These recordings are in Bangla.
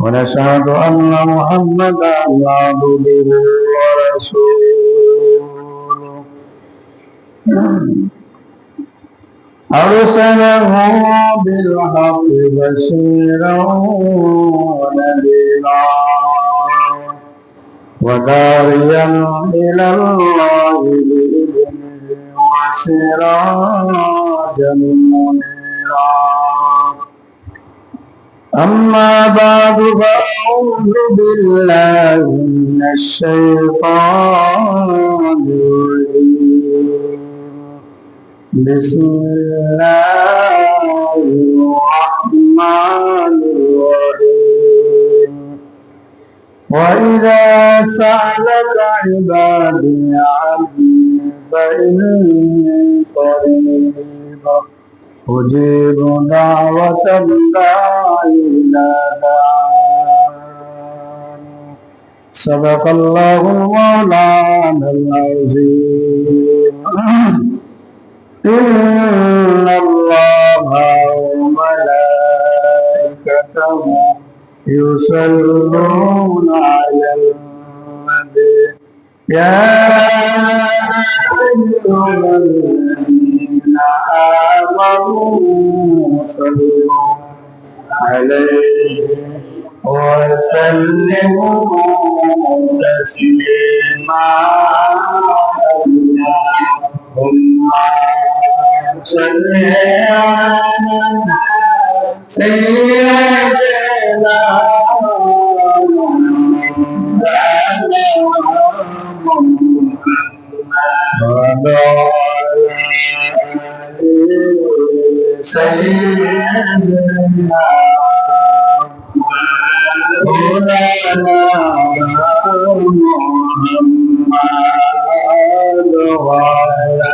ونشهد أن محمدا عبده ورسوله. أرسله بالحق بشيرا ونذيرا وداعيا إلى الله بإذنه وسراجا منيرا. أما بعد فأعوذ بالله من الشيطان الرجيم. بسم الله الرحمن الرحيم. وإذا سألك عبادي عني فإني قريب. أجيب دعوة الداعي إلى دعان صدق الله مولانا العظيم إن الله وملائكته يصلون على النبي يا أيها الذين آمنوا صلوا عليه وسلموا تسليما اللهم صل على سيدنا سيدنا مولانا محمد وعلى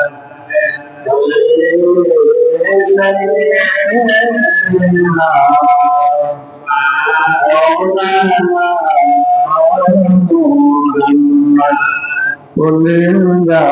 سيدنا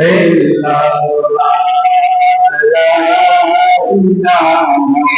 Hey, la la la la la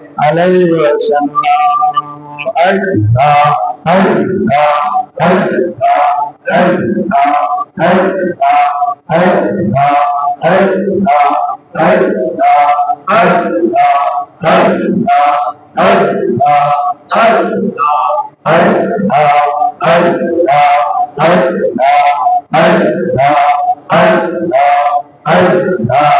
إلا الله محمد رسول الله صلى الله عليه وسلم الله الله الله الله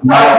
Hey,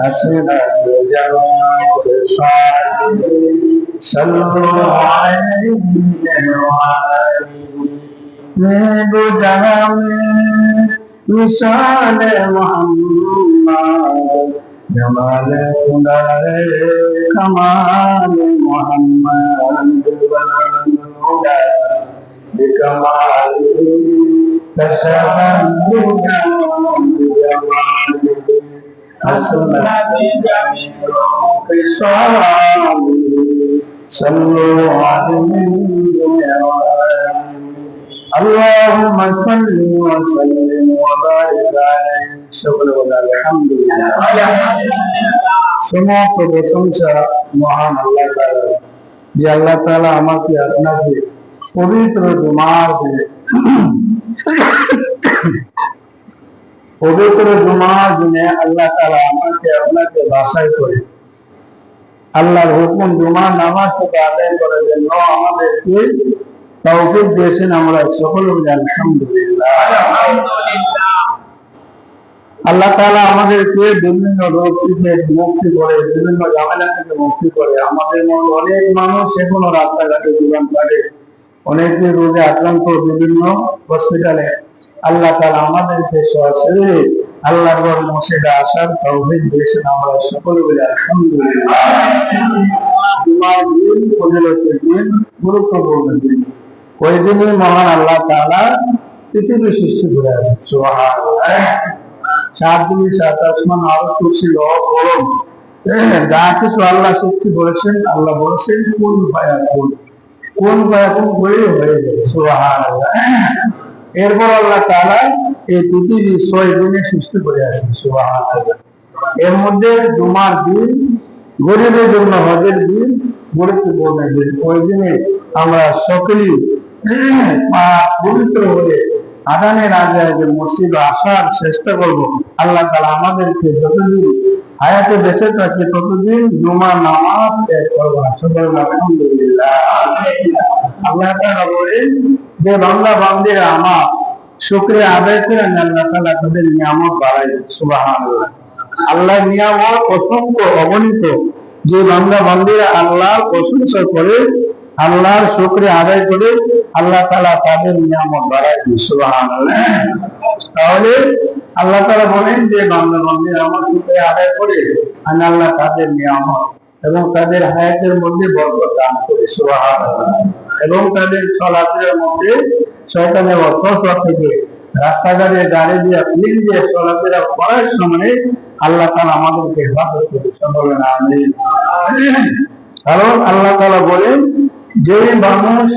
حسنت جواب صالح صلوا عليه وآله بدعم وصال محمد جمال دار كمال محمد بكمال تشهد بجمال صلوا عليه وآله اللهم صل وسلم وبارك عليه সকলে বলে আলহামদুলিল্লাহ সমস্ত প্রশংসা মহান আল্লাহ তাআলা যে আল্লাহ তাআলা আমাকে আপনাকে পবিত্র জুমার দিনে পবিত্র জুমার দিনে আল্লাহ তাআলা আমাকে আপনাকে বাসায় করে। আল্লাহর হুকুম জুমার নামাজ থেকে আদায় করার জন্য আমাদেরকে তৌফিক দিয়েছেন আমরা সকল আলহামদুলিল্লাহ। আল্লাহ তাআলা আমাদেরকে বিভিন্ন রোগ থেকে মুক্তি করে, বিভিন্ন ঝামেলা থেকে মুক্তি করে। আমাদের মতো অনেক মানুষ এখনও রাস্তাঘাটে জীবন কাটে। অনেকে রোগে আক্রান্ত বিভিন্ন হসপিটালে আল্লাহ তাআলা আমাদেরকে সরাসরি আল্লাহর ঘর মসজিদে আসার তৌফিক দিয়েছেন আমরা সকলে আলহামদুলিল্লাহ জুমার দিন ফজিলতের দিন গুরুত্বপূর্ণ দিন ওই দিনই মহান আল্লাহ তাআলা পৃথিবী সৃষ্টি করে আছে সুবহানাল্লাহ। সাত দিন সাত আসমান আরও করছিল গরম হ্যাঁ, যা কিছু আল্লাহ সৃষ্টি করেছেন আল্লাহ বলেছেন কোন ভায়া কোন কোন ভায়া কোন বই হয়ে যাবে। এরপর আল্লাহ তাআলা এই পৃথিবী ছয় দিনে সৃষ্টি করে সুবহানাল্লাহ। এর মধ্যে জুমার দিন, গরিবের জন্য হজের দিন, গুরুত্বপূর্ণ দিন ওই দিনে আমরা সকলেই পবিত্র হয়ে আদানের আগে আগে মসজিদে আসার চেষ্টা করব, আল্লাহ তালা আমাদেরকে যতদিন হায়াতে বেঁচে থাকে ততদিন জুমা, নামাজ ত্যাগ করব বলে আলহামদুলিল্লাহ। আল্লাহ তালা বলেন, যে বাংলা বান্দিরা আমার শুক্রিয়া আদায় করে আল্লাহ তালা তাদের নিয়ামত বাড়াই সুবাহ আল্লাহ নিয়ামত অসংখ্য, অগণিত। যে বান্দা, বান্দিরা আল্লাহর প্রশংসা করে, আল্লাহর শুক্রিয়া আদায় করে, আল্লাহ তালা তাদের নিয়ামত বাড়াই সুবহানাল্লাহ। তাহলে আল্লাহ তালা বলেন যে, বান্দা বান্দিরা আমার শুক্রিয়া আদায় করে আমি আল্লাহ তাদের নিয়ামত এবং তাদের হায়াতের মধ্যে বরকত দান করে, সুবহানাল্লাহ। এবং তাদের চলাফেরার মধ্যে শয়তানের অসহসা থেকে রাস্তাঘাটে গাড়ি দিয়ে প্লেন দিয়ে চলাফেরা করার সময় আল্লাহ তালা আমাদেরকে হেফাজত করে সকলে না কারণ আল্লাহ তালা বলেন, যে মানুষ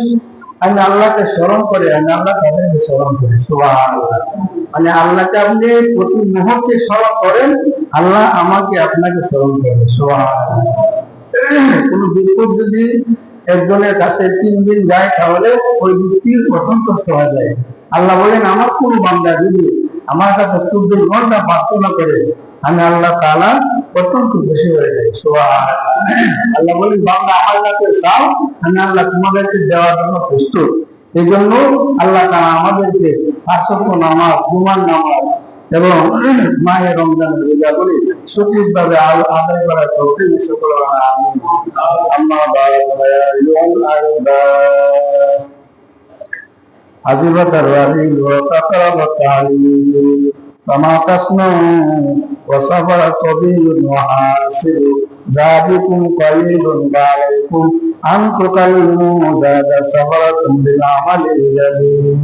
আমি আল্লাহকে স্মরণ করে, আমি আল্লাহ তাদেরকে স্মরণ করি মানে আল্লাহকে আপনি প্রতি মুহূর্তে স্মরণ করেন, আল্লাহ আমাকে আপনাকে স্মরণ করে, সুবহানাল্লাহ। কোন বিপদ যদি একজনের কাছে তিন দিন যায়, তাহলে ওই ব্যক্তির প্রথম কষ্ট হয়ে যায়। আল্লাহ বলেন, আমার কোন বান্দা যদি আমার কাছে চব্বিশ ঘণ্টা প্রার্থনা করে আমি আল্লাহ তালা অত্যন্ত খুশি হয়ে যাই আল্লাহ বলি বাংলা আমার কাছে চাও আমি আল্লাহ তোমাদেরকে দেওয়ার জন্য প্রস্তুত এই জন্য আল্লাহ তালা আমাদেরকে পার্থক্য নামাজ গুমান নামাজ এবং মায়ের রমজান রোজা করে সঠিক ভাবে আদায় করার পক্ষে বিশ্ব আজীবতার রাহিল ও فما تصنع وصبر طبيب وحاسب ذلكم قليل عليكم أن تكلموا زاد صبركم بالعمل الجليل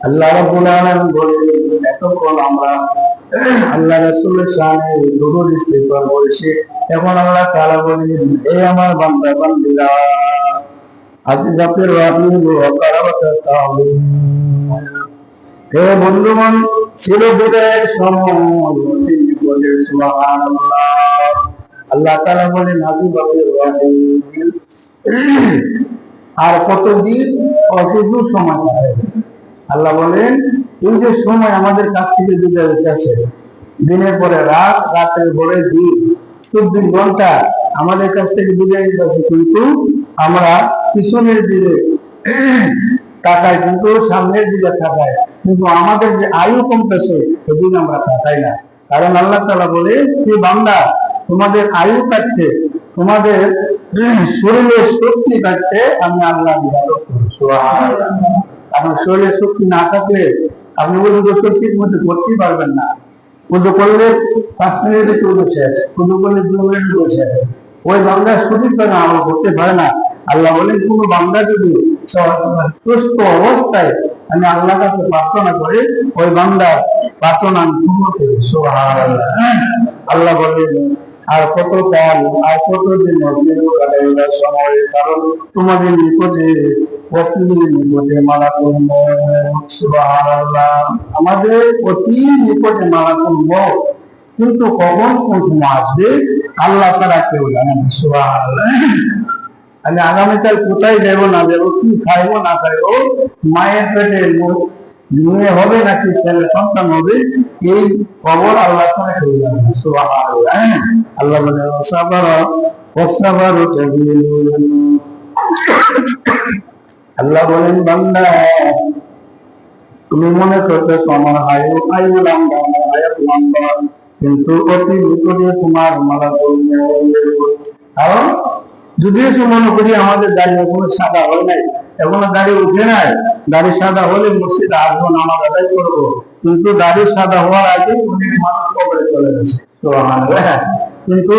আল্লাহ রাব্বুল আলামিন বলেন এতক্ষণ আমরা আল্লাহ রাসূলের শানে দুরূদ ইস্তিগফার করেছি এখন আল্লাহ তাআলা বলেন হে আমার বান্দা বান্দীরা আজিজাতের রাহিম ওয়া কারামাতাত তাওলিম হে বন্ধুগণ আল্লাহ বলেন আর কতদিন? অতিদূর সময়। আল্লাহ বলেন, এই যে সময় আমাদের কাছ থেকে বিদায় হইতেছে দিনের পরে রাত, রাতের পরে দিন। চব্বিশ ঘণ্টা আমাদের কাছ থেকে বিদায় হইতেছে কিন্তু আমরা পিছনের দিকে তাকাই কিন্তু সামনের দিকে তাকাই কিন্তু আমাদের যে আয়ু কমতেছে, সেদিন আমরা তাকাই না। কারণ আল্লাহ তালা বলে যে বান্দা, তোমাদের আয়ু থাকতে তোমাদের শরীরের শক্তি থাকতে আমি আল্লাহ ইবাদত করি। সুবহানাল্লাহ। কারণ শরীরে শক্তি না থাকলে আপনি উদ্যোগ শক্তির মধ্যে করতেই পারবেন না। উদ্যোগ করলে পাঁচ ভিতরে উদ্যোগ শেষ উদ্যোগ করলে দু মিনিট শেষ। ওই বাংলা সঠিক ভাবে আমল করতে পারে না। আল্লাহ বলেন, কোন বাংলা যদি সুস্থ অবস্থায় আমি আল্লাহ কাছে প্রার্থনা করে, ওই বান্দার প্রার্থনা আল্লাহ বলেন, আর কত কাল, আর কত দিন কাটাইবার সময় কারণ, তোমাদের নিকটে অতি করব সুবহানাল্লাহ। আমাদের অতি মালা করব কিন্তু কখন কোন আসবে? আল্লাহ ছাড়া কেউ জানে না আগামীকাল কোথায় যাব না যাব, কি খাইবো না খাইবো, মায়ের পেটে মেয়ে হবে নাকি ছেলে, সন্তান হবে, এই খবর আল্লাহ ছাড়া কেউ জানে না, সুবহানাল্লাহ। হ্যাঁ? আল্লাহ বলে ওসাবার ওসাবার আল্লাহ বলেন, বান্দা, তুমি মনে করতেছো আমার আয়ু আয়ু লম্বা আমার হায়াত লম্বা কিন্তু মনে করি আমাদের সাদা হয় নাই উঠে নাই। দাড়ি সাদা হলে মসজিদে আসব আদায় করব। কিন্তু দাড়ি সাদা হওয়ার আগে মানুষ কবরে চলে গেছে। সুবহানাল্লাহ। কিন্তু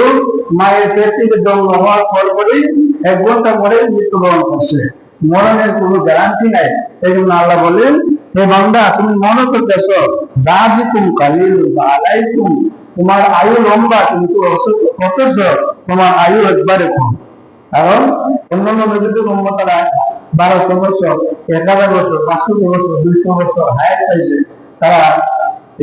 মায়ের পেট থেকে জন্ম হওয়ার পর পরেই এক ঘণ্টা পরে মৃত্যুবরণ করছে। মরণের কোনো গ্যারান্টি নাই। এই জন্য আল্লাহ বলেন হে বান্দা, তুমি মনে করতেছ যা দিকুম কালিল আলাইকুম তোমার আয়ু লম্বা কিন্তু অথচ তোমার আয়ু একবারে কম। কারণ অন্যান্য নদীতে মোহাম্মতারা বারোশো বছর এক হাজার বছর পাঁচশো বছর, দুইশো বছর হায়াত পাইছে। তারা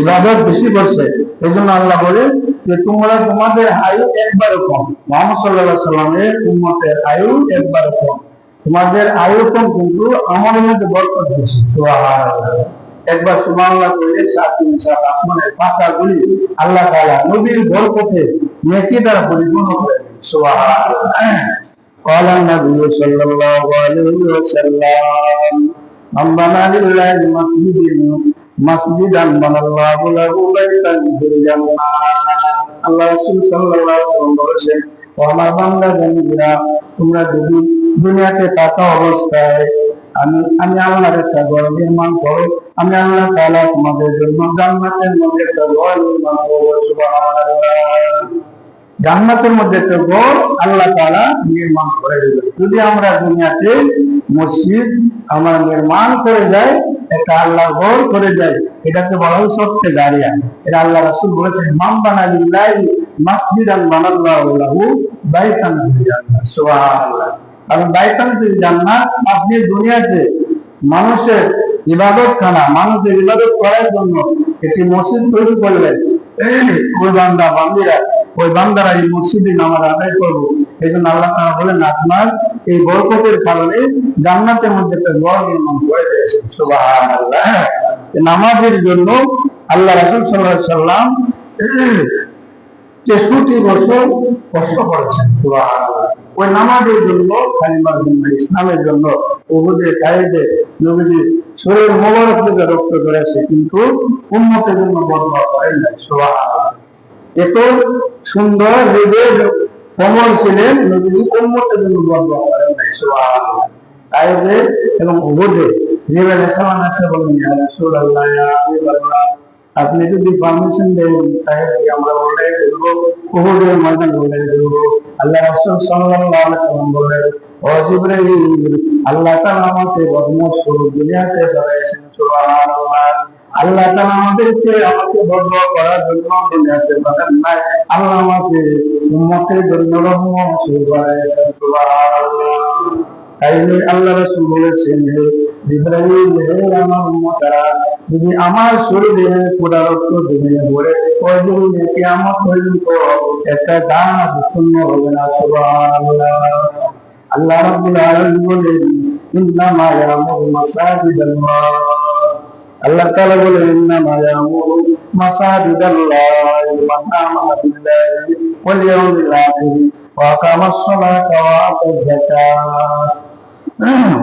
ইবাদত বেশি করছে। এই জন্য আল্লাহ বলে যে, তোমরা তোমাদের আয়ু একবারে কম। মোহাম্মদ সাল্লাহ সাল্লামের উম্মতের আয়ু একবারে কম। তোমাদের আয়ু কম কিন্তু আমার মধ্যে বরকত বেশি সুবহানাল্লাহ একবার সুবহানাল্লাহ বলে সাত দিন সাত আসমানের পাতাগুলি আল্লাহ তাআলা নবীর বরকতে নেকি দ্বারা পরিপূর্ণ করে দিন সুবহানাল্লাহ قال النبي صلى الله عليه وسلم من بنى لله مسجد مسجدا بنى الله له بيتا في الجنة আল্লাহ রাসূল সাল্লাল্লাহু আলাইহি ওয়াসাল্লাম বলেছেন ও আমার বান্দা বন্ধুরা তোমরা যদি দুনিয়াতে থাকা অবস্থায় আমি আমি আল্লাহর একটা ঘর নির্মাণ করো আমি আল্লাহ তাআলা তোমাদের জন্য জান্নাতের মধ্যে একটা ঘর নির্মাণ করব জান্নাতের মধ্যে একটা ঘর আল্লাহ তাআলা নির্মাণ করে দেবেন। যদি আমরা দুনিয়াতে মসজিদ আমরা নির্মাণ করে যাই, একটা আল্লাহ ঘর করে যাই, এটাকে বলা হয় সত্যি দাঁড়িয়া এটা আল্লাহ রাসূল বলেছেন মাম বানালিল্লাহি মাসজিদান বানাল্লাহু লাহু বাইতান ফিল সুবহানাল্লাহ কারণ বাইতান ফিল জান্নাহ আপনি দুনিয়াতে মানুষের ইবাদত খানা মানুষের ইবাদত করার জন্য একটি মসজিদ তৈরি করলেন ওই বান্দা, বান্দিরা, ওই বান্দারা এই মসজিদে নামাজ আদায় করব। এই জন্য আল্লাহ তাআলা বলেন, আপনার এই বরকতের কারণে জান্নাতের মধ্যে একটা ঘর নির্মাণ করে দিয়েছেন। নামাজের জন্য আল্লাহ রাসূল আলাইহি সাল্লাম তেষট্টি বছর কষ্ট করেছেন। ওই নামাজের জন্য কালিমার জন্য, ইসলামের জন্য, উহুদের কায়েদে নবীজি শরীর মোবারক থেকে রক্ত করেছে কিন্তু উন্নতের জন্য বদলা করেন নাই সুবহানাল্লাহ। এত সুন্দর, হৃদয়ের কমল ছিলেন নবীজি উন্মতের জন্য বদলা করেন নাই সুবহানাল্লাহ। কায়েদে এবং উহুদে যেভাবে সামান আছে বলেন, ইয়া রাসূলুল্লাহ, ইয়া হাবিবাল্লাহ। আপনি যদি পারমিশন দেন, তাহলে আমরা বলে দেবো উহুদের ময়দান বলে দেবো। আল্লাহ রাসূল সাল্লাল্লাহু আলাইহি ওয়াসাল্লাম বলেন, ও জিবরাইল, আল্লাহ তাআলা আমাকে বদম স্বরূপ দুনিয়াতে পাঠাইছেন সুবহানাল্লাহ। আল্লাহ তাআলা আমাদেরকে আমাকে বদম করার জন্য দুনিয়াতে পাঠান নাই। আল্লাহ আমাকে উম্মতের জন্য রহমত স্বরূপ বানাইছেন সুবহানাল্লাহ। তাই আল্লাহ রাসূল বলেছেন আমার উম্মতারা যদি আমার শরীরে পুরা রক্ত জমিয়ে পড়ে ওই দিন কিয়ামত পর্যন্ত একটা দান শূন্য হবে না আল্লাহ রাব্বুল আলামিন বলেন, ইন্নামা ইয়ামুরু মাসাজিদাল্লাহ আল্লাহ তাআলা বলেন ইন্নামা ইয়ামুরু মাসাজিদাল্লাহ মান আমানা বিল্লাহি ওয়াল ইয়াউমিল আখির ওয়া আকামাস সালাতা ওয়া আতাজ যাকাত।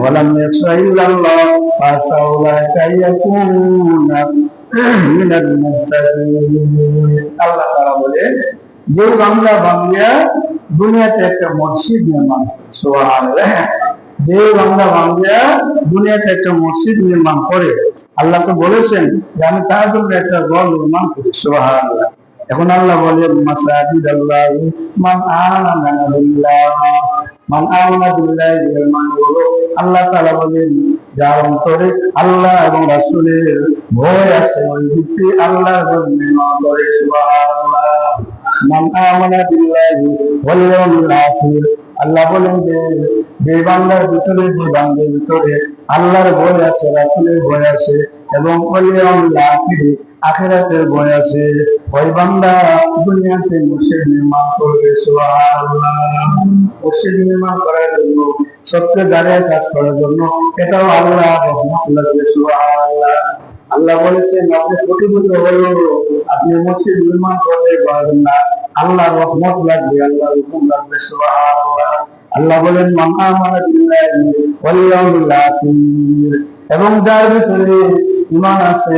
ولم يخش إلا الله فعسى أولئك أن يكون من المتقين আল্লাহ তাআলা বলে যে বাংলা বাংলা দুনিয়াতে একটা মসজিদ নির্মাণ সুবহানাল্লাহ যে বাংলা বাংলা দুনিয়াতে একটা মসজিদ নির্মাণ করে আল্লাহ তো বলেছেন যে আমি তার জন্য একটা ঘর নির্মাণ করি সুবহানাল্লাহ এখন আল্লাহ বলেন মাসাজিদ আল্লাহ মান আমানা বিল্লাহ মান আল্লাহ তাআলা বলেন, যার অন্তরে আল্লাহ এবং রাসূলের ভয় আছে, ওই ব্যক্তি আল্লাহর জন্য ইমান করে, সুবহানাল্লাহ। মান আমানা ওয়াল আল্লাহ বলেন যে যে বান্দার ভিতরে, যে বান্দার ভিতরে আল্লাহর ভয় আছে, রাসূলের ভয় আছে, এবং ওয়াল ইয়াউমিল আখির, আখেরাতের ভয় আছে। ওই বান্দা মসজিদ নির্মাণ করবে মসজিদ নির্মাণ করার জন্য সত্য কাজ করার জন্য, এটাও আল্লাহ রহমত আল্লাহ বলেছেন, আপনি প্রতিভূত হলো আপনি মসজিদ নির্মাণ করতে পারবেন না। আল্লাহ রহমত লাগবে, আল্লাহ হুকুম লাগবে আল্লাহ বলেন আখির। এবং যার ভিতরে ইমান আছে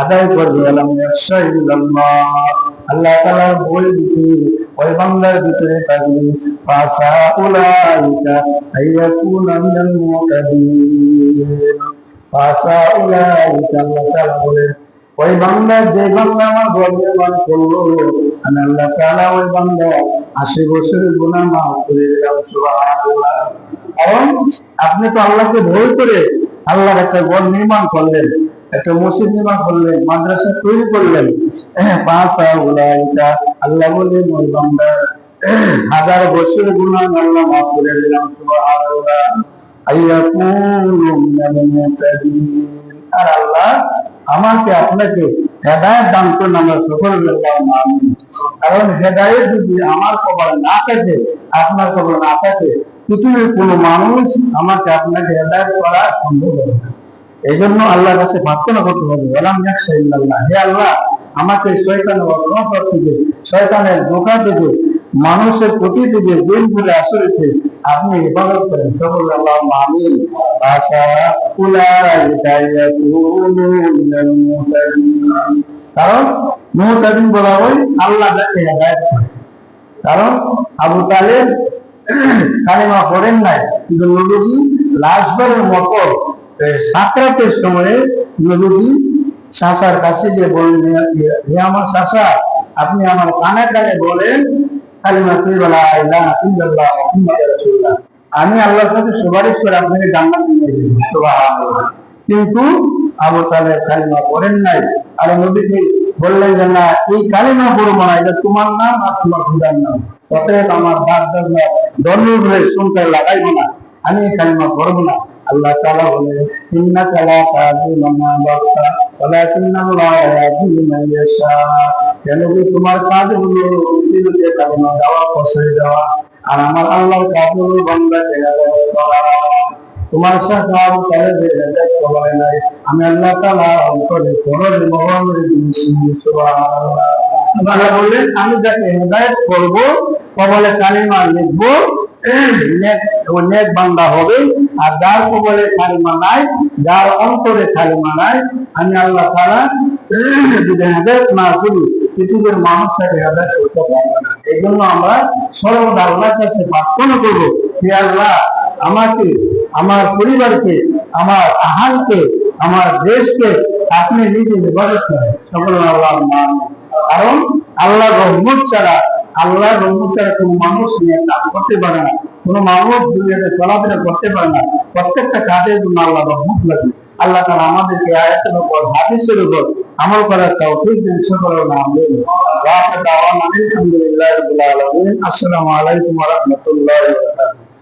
আদায় করবে আল্লাহ। তাআলা বলে দিতে, ওই বান্দার ভিতরে থাকবে ফাসা উলাইকা ফাসা উলাইকা আল্লাহ বলেন ওই বান্দা, যে বান্দা আমার গর্বে করল, আমি আল্লাহ তাআলা ওই বান্দা আশি বছরের গুনাহ মাফ করে দিলাম আপনি তো আল্লাহকে ভয় করে আল্লাহর একটা ঘর নির্মাণ করলেন। একটা মসজিদ নির্মাণ করলেন মাদ্রাসা তৈরি করলেন। হ্যাঁ পাঁচা উলাইকা আল্লাহ ওই হাজার গুনাহ আল্লাহ মাফ করে দিলাম আর আল্লাহ আমাকে আপনাকে হেদায়ত দান করুন, আমরা সকল কারণ হেদায়ত যদি আমার কবর না থাকে, আপনার কবর না থাকে, পৃথিবীর কোনো মানুষ আমাকে আপনাকে হেদায়ত করা সম্ভব হবে এই জন্য আল্লাহর কাছে প্রার্থনা করতে হবে হে আল্লাহ, আমাকে থেকে, শয়তানের ধোকা থেকে, মানুষের প্রতি থেকে দিন বলে আসরিতে আপনি হেফাজত করেন। সকল আল্লাহ আশা কারণ মুতাদিন বলা হয় আল্লাহ যাকে কারণ আবু তালেব কালিমা পড়েন নাই, কিন্তু নবীজি লাশবারের মতো সাকরাতের সময়ে শাসার কাছে যে বললেন, হে আমার শাসা আপনি আমার কানে কানে বলেন কালিমা তুইবালা ইলাহা ইল্লাল্লাহ মুহাম্মাদুর রাসূলুল্লাহ। আমি আল্লাহর কাছে সুপারিশ করে আপনাকে জান্নাত নিয়ে দেব, সুবহানাল্লাহ। কিন্তু আবু তালেব কালিমা পড়েন নাই। আর নবীজি বললেন যে, না, এই কালিমা পড়ব না, এটা তোমার নাম আর তোমার খুদার নাম। অতএব আমার বাদ ধর্ম ধরে শুনতে লাগাইব না। আমি কালিমা পড়ব না। আল্লাহ তাআলা বলেন ইন্নাকা লা তাহদি মান আহবাবতা ওয়ালাকিন্নাল্লাহ ইয়াহদি মান ইয়াশা। কেন কি তোমার কাজ হলো পৃথিবীতে কালিমা দেওয়া পৌঁছে দেওয়া আর আমার আল্লাহর কাজ হলো বান্দাকে হেদায়েত তোমার সাথে আবু তালেবের হেদায়েত করা নাই, আমি আল্লাহ তাআলা অন্তরে করর মহরমের দিয়েছি সুবহানাল্লাহ। আল্লাহ বললেন, আমি যাকে হেদায়েত করব কবলে কালিমা লিখব বান্দা হবে। আর যার কবলে যার অন্তরে আমি আল্লাহ তাআলা যদি হেদায়েত না করি পৃথিবীর হেদায়েত পারবে না। এই আমরা সর্বদা কাছে প্রার্থনা করব হে আল্লাহ আমাকে, আমার পরিবারকে, আমার আহারকে আমার দেশকে আপনি নিজে হেফাজত করেন। সকল আল্লাহ কারণ আল্লাহ রহমত ছাড়া আল্লাহ রহমত ছাড়া কোনো মানুষ নিয়ে কাজ করতে পারে না, কোনো মানুষ দুনিয়াতে চলাফেরা করতে পারে না। প্রত্যেকটা কাজের জন্য আল্লাহ রহমত লাগে। আল্লাহ তারা আমাদেরকে আয়াতের উপর, হাদিসের উপর আমল করার তৌফিক দিন সকল নাম দেন ওয়া আখতাওয়ানা আলহামদুলিল্লাহি আসসালামু আলাইকুম রাহমাতুল্লাহি